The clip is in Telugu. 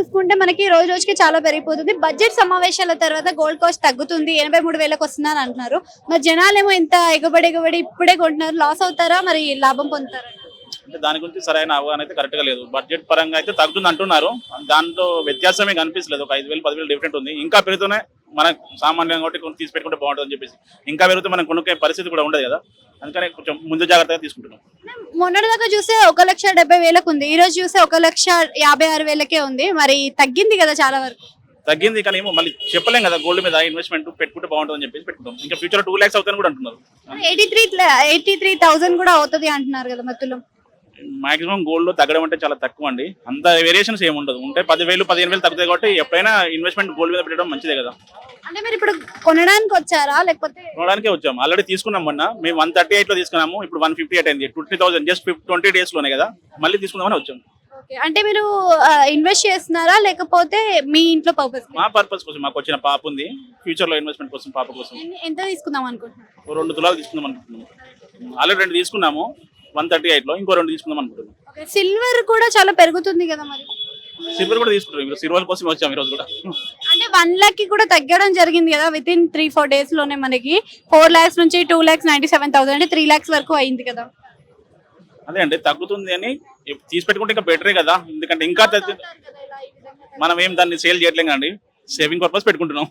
చూసుకుంటే మనకి రోజు రోజుకి చాలా పెరిగిపోతుంది. బడ్జెట్ సమావేశాల తర్వాత గోల్డ్ కాస్ట్ తగ్గుతుంది. ఎనభై మూడు వేలకు వస్తుందని అంటున్నారు. మరి జనాలేమో ఇంత ఎగబడి ఎగబడి ఇప్పుడే కొంటున్నారు. లాస్ అవుతారా? మరి లాభం పొందుతారా? అంటే దాని గురించి సరైన అవగాహన అయితే కరెక్ట్గా లేదు. బడ్జెట్ పరంగా అయితే తగ్గుతుంది అంటున్నారు. దాంట్లో వ్యత్యాసమే కనిపిస్తలేదు. ఒక ఐదు వేలు పదివేలు డిఫరెంట్ ఉంది. ఇంకా పెరుగుతూనే మనకు సామాన్యంగా కాబట్టి కొన్ని తీసి పెట్టుకుంటే బాగుంటుంది అని చెప్పేసి. ఇంకా పెరిగితే మనం కొనుక్కే పరిస్థితి కూడా ఉండదు కదా. అందుకని కొంచెం ముందు జాగ్రత్తగా తీసుకుంటున్నాం. మొన్నటి దాకా చూస్తే ఒక లక్ష డెబ్బై వేలకు ఉంది. ఈ రోజు చూస్తే ఒక లక్ష యాభై ఆరు వేలకే ఉంది. మరి తగ్గింది కదా చాలా వరకు. తగ్గింది కానీ ఏమో మళ్ళీ చెప్పలేం కదా. గోల్డ్ మీద ఇన్వెస్ట్మెంట్ పెట్టుకుంటే బాగుంటుంది అని చెప్పేసి పెట్టుకుంటాం. ఇంకా ఫ్యూచర్ టూ ల్యాక్స్ అవుతాయని కూడా అంటున్నారు. Eighty three eighty three thousand కూడా అవుతుంది అంటున్నారు కదా మత్తులో. మాక్సిమం గోల్డ్లో తగ్గడం అంటే చాలా తక్కువ అండి. అంత వేరియేషన్స్ ఏమి ఉండదు. ఉంటే పదివేలు పదిహేను వేలు తగ్గుతాయి కాబట్టి ఎప్పుడైనా ఇన్వెస్ట్మెంట్ గోల్డ్ మీద పెట్టడం మంచిదే కదా. అంటే మీరు ఇప్పుడు కొనడానికి వచ్చారా? లేకపోతే కొనడానికే వచ్చాము. ఆల్రెడీ తీసుకున్నాం మొన్న. మేము వన్ థర్టీ ఎయిట్లో తీసుకున్నాము. ఇప్పుడు వన్ ఫిఫ్టీ ఎయిట్ అయింది. ట్వంటీ థౌసండ్ జస్ట్ ట్వంటీ డేస్లోనే కదా. మళ్ళీ తీసుకుందామని వచ్చాము అంటే మీరు ఇన్వెస్ట్ చేస్తున్నారా? లేకపోతే మీ ఇంట్లో పర్పస్ మా పర్పస్ కోసం మాకు వచ్చిన పాప ఉంది. ఫ్యూచర్లో ఇన్వెస్ట్మెంట్ కోసం పాప కోసం. ఎంత తీసుకుందాం అనుకుంటున్నారు? ఓ రెండు తులాలు తీసుకుందాం అనుకుంటున్నాము ఆల్రెడీ రెండు తీసుకున్నాము. వన్ థర్టీ ఎయిట్లో ఇంకో రెండు తీసుకుందాం అనుకుంటున్నాం. సిల్వర్ కూడా చాలా పెరుగుతుంది కదా మరి? సిల్వర్ కూడా తీసుకుంటాం ఇప్పుడు సిల్వర్ కోసం వచ్చాము ఈ రోజు కూడా. అంటే వన్ లాక్కి కూడా తగ్గడం జరిగింది కదా విత్ ఇన్ త్రీ ఫోర్ డేస్లోనే మనకి. ఫోర్ లాక్స్ నుంచి two lakhs ninety seven thousand అంటే త్రీ లాక్స్ వరకు అయింది కదా. అదే అండి తగ్గుతుంది అని తీసి పెట్టుకుంటే ఇంకా బెటరే కదా ఎందుకంటే ఇంకా మనం ఏం దాన్ని సేల్ చేయట్లేం కండి సేవింగ్ పర్పస్ పెట్టుకుంటున్నాం.